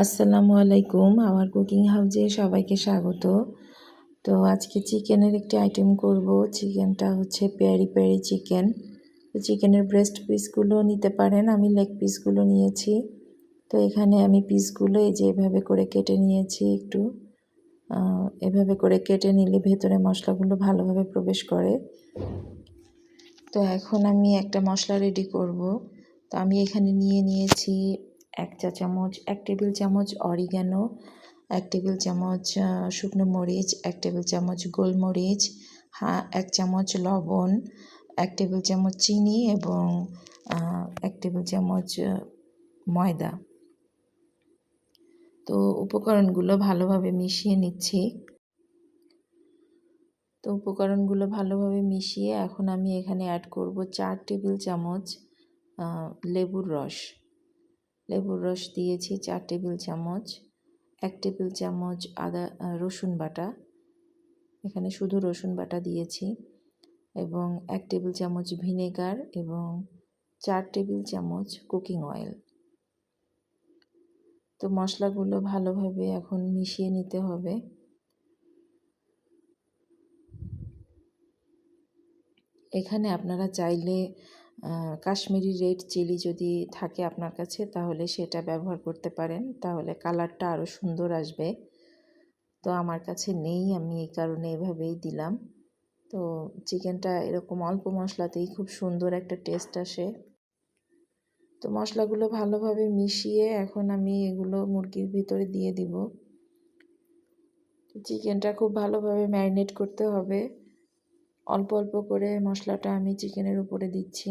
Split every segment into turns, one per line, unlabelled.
আসসালামু আলাইকুম, আমার কুকিং হাউজে সবাইকে স্বাগত। তো আজকে চিকেনের একটি আইটেম করব, চিকেনটা হচ্ছে পেয়ারি পেয়ারি চিকেন। তো চিকেনের ব্রেস্ট পিসগুলো নিতে পারেন, আমি লেগ পিসগুলো নিয়েছি। তো এখানে আমি পিসগুলো এই যে এভাবে করে কেটে নিয়েছি একটু। এভাবে করে কেটে নিলে ভেতরে মশলাগুলো ভালোভাবে প্রবেশ করে। তো এখন আমি একটা মশলা রেডি করব। তো আমি এখানে নিয়ে নিয়েছি এক চা চামচ, এক টেবিল চামচ অরিগ্যানো এক টেবিল চামচ শুকনো মরিচ, এক টেবিল চামচ গোলমরিচ হ্যাঁ এক চামচ লবণ, এক টেবিল চামচ চিনি এবং এক টেবিল চামচ ময়দা। তো উপকরণগুলো ভালোভাবে মিশিয়ে নিচ্ছি। তো উপকরণগুলো ভালোভাবে মিশিয়ে এখন আমি এখানে অ্যাড করব চার টেবিল চামচ লেবুর রস। লেবুর রস দিয়েছি চার টেবিল চামচ, এক টেবিল চামচ আদা রসুন বাটা। এখানে শুধু রসুন বাটা দিয়েছি এবং এক টেবিল চামচ ভিনেগার এবং চার টেবিল চামচ কুকিং অয়েল। তো মশলাগুলো ভালোভাবে এখন মিশিয়ে নিতে হবে। এখানে আপনারা চাইলে কাশ্মীরি রেড চিলি যদি থাকে আপনার কাছে, তাহলে সেটা ব্যবহার করতে পারেন। তাহলে কালারটা আরও সুন্দর আসবে। তো আমার কাছে নেই, আমি এই কারণে এভাবেই দিলাম। তো চিকেনটা এরকম অল্প মশলাতেই খুব সুন্দর একটা টেস্ট আসে। তো মশলাগুলো ভালোভাবে মিশিয়ে এখন আমি এগুলো মুরগির ভিতরে দিয়ে দিব। চিকেনটা খুব ভালোভাবে ম্যারিনেট করতে হবে। অল্প অল্প করে মশলাটা আমি চিকেনের উপরে দিচ্ছি।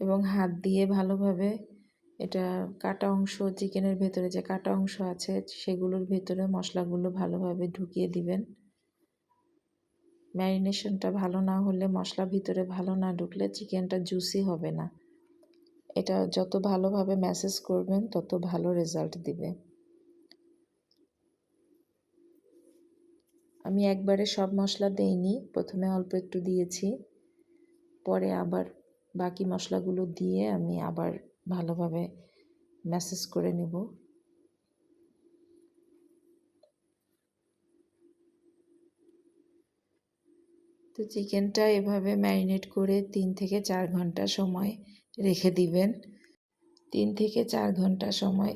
এবং হাত দিয়ে ভালোভাবে এটা কাটা অংশ, চিকেনের ভেতরে যে কাটা অংশ আছে, সেগুলোর ভেতরে মশলাগুলো ভালোভাবে ঢুকিয়ে দিবেন। ম্যারিনেশনটা ভালো না হলে, মশলা ভিতরে ভালো না ঢুকলে চিকেনটা জুসি হবে না। এটা যত ভালোভাবে ম্যাসেজ করবেন, তত ভালো রেজাল্ট দিবে। আমি একবারে সব মশলা দেইনি, প্রথমে অল্প একটু দিয়েছি, পরে আবার বাকি মশলাগুলো দিয়ে আমি আবার ভালোভাবে ম্যাসেজ করে নেব। তো চিকেনটা এভাবে ম্যারিনেট করে তিন থেকে চার ঘণ্টা সময় রেখে দিবেন। তিন থেকে চার ঘণ্টা সময়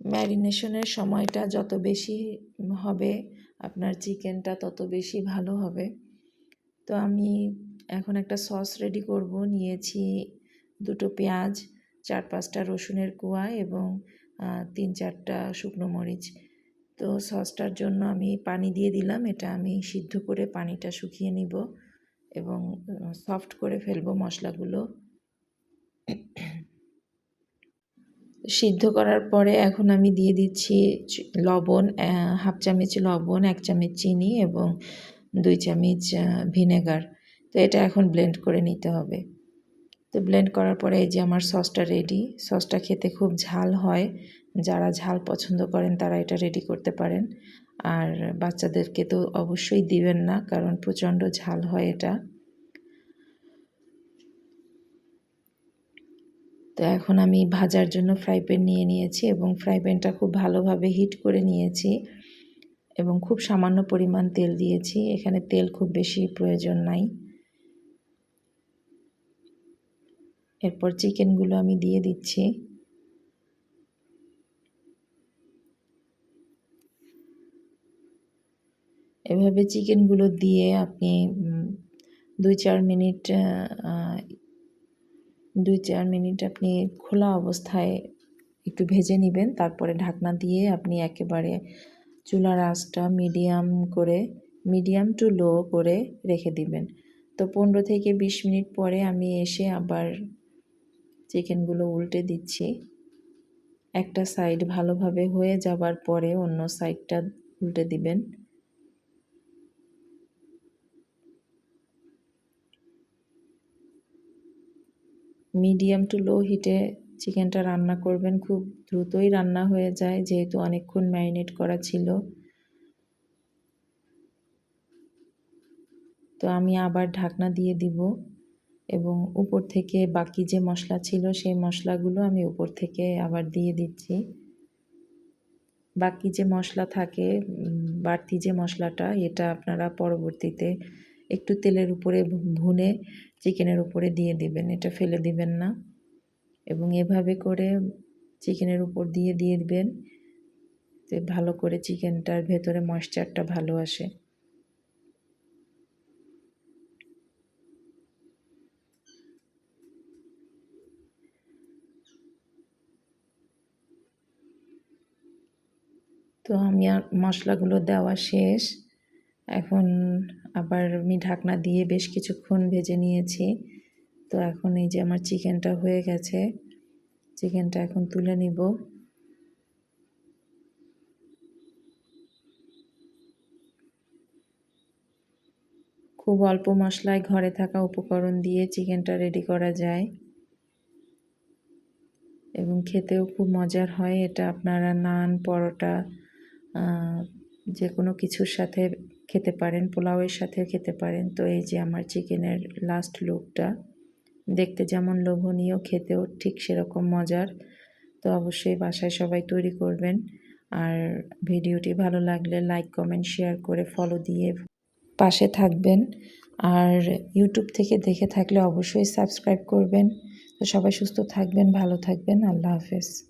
ম্যারিনেশনের সময়টা যত বেশি হবে, আপনার চিকেনটা তত বেশি ভালো হবে। তো আমি এখন একটা সস রেডি করব। নিয়েছি দুটো পেঁয়াজ, চার পাঁচটা রসুনের কুয়া এবং তিন চারটা শুকনো মরিচ। তো সসটার জন্য আমি পানি দিয়ে দিলাম। এটা আমি সিদ্ধ করে পানিটা শুকিয়ে নিব এবং সফট করে ফেলব মশলাগুলো। সিদ্ধ করার পরে এখন আমি দিয়ে দিচ্ছি লবণ হাফ চামচ লবণ, এক চামচ চিনি এবং দুই চামচ ভিনেগার। তো এটা এখন ব্লেন্ড করে নিতে হবে। তো ব্লেন্ড করার পরে এই যে আমার সসটা রেডি সসটা খেতে খুব ঝাল হয়। যারা ঝাল পছন্দ করেন তারা এটা রেডি করতে পারেন। আর বাচ্চাদেরকে তো অবশ্যই দিবেন না, কারণ প্রচণ্ড ঝাল হয় এটা। তো এখন আমি ভাজার জন্য ফ্রাই প্যান নিয়ে নিয়েছি এবং ফ্রাই প্যানটা খুব ভালোভাবে হিট করে নিয়েছি এবং খুব সামান্য পরিমাণ তেল দিয়েছি। এখানে তেল খুব বেশি প্রয়োজন নাই। এরপর চিকেনগুলো আমি দিয়ে দিচ্ছি। এভাবে চিকেনগুলো দিয়ে আপনি দুই চার মিনিট দুই চার মিনিট আপনি খোলা অবস্থায় একটু ভেজে নেবেন, তারপরে ঢাকনা দিয়ে আপনি একেবারে চুলার আঁচটা মিডিয়াম করে, মিডিয়াম টু লো করে রেখে দিবেন। তো পনেরো থেকে বিশ মিনিট পরে আমি এসে আবার চিকেনগুলো উল্টে দিচ্ছি। একটা সাইড ভালোভাবে হয়ে যাবার পরে অন্য সাইডটা উল্টে দিবেন। মিডিয়াম টু লো হিটে চিকেনটা রান্না করবেন। খুব দ্রুতই রান্না হয়ে যায়, যেহেতু অনেকক্ষণ ম্যারিনেট করা ছিল। তো আমি আবার ঢাকনা দিয়ে দিব এবং উপর থেকে বাকি যে মশলা ছিল, সেই মশলাগুলো আমি উপর থেকে আবার দিয়ে দিচ্ছি। বাকি যে মশলা থাকে বাড়তি যে মশলাটা, এটা আপনারা পরবর্তীতে একটু তেলের উপরে ভুনে চিকেনের উপরে দিয়ে দিবেন, এটা ফেলে দিবেন না। এবং এভাবে করে চিকেনের উপর দিয়ে দিয়ে দিবেন, তো ভালো করে চিকেনটার ভেতরে ময়েশ্চারটা ভালো আসে। তো আমি আর মশলাগুলো দেওয়া শেষ। এখন আবার আমি ঢাকনা দিয়ে বেশ কিছুক্ষণ ভেজে নিয়েছি। তো এখন এই যে আমার চিকেনটা হয়ে গেছে, চিকেনটা এখন তুলে নিব। খুব অল্প মশলায় ঘরে থাকা উপকরণ দিয়ে চিকেনটা রেডি করা যায়। এবং খেতেও খুব মজার হয় এটা। আপনারা নান, পরোটা যে কোনো কিছুর সাথে খেতে পারেন, পোলাওয়ের সাথে খেতে পারেন। তো এই যে আমার চিকেনের লাস্ট লুকটা দেখতে যেমন লোভনীয়, খেতেও ঠিক সেরকম মজার। তো অবশ্যই বাসায় সবাই তৈরি করবেন। আর ভিডিওটি ভালো লাগলে লাইক কমেন্ট শেয়ার করে ফলো দিয়ে পাশে থাকবেন। আর ইউটিউব থেকে দেখে থাকলে অবশ্যই সাবস্ক্রাইব করবেন। তো সবাই সুস্থ থাকবেন, ভালো থাকবেন। আল্লাহ হাফেজ।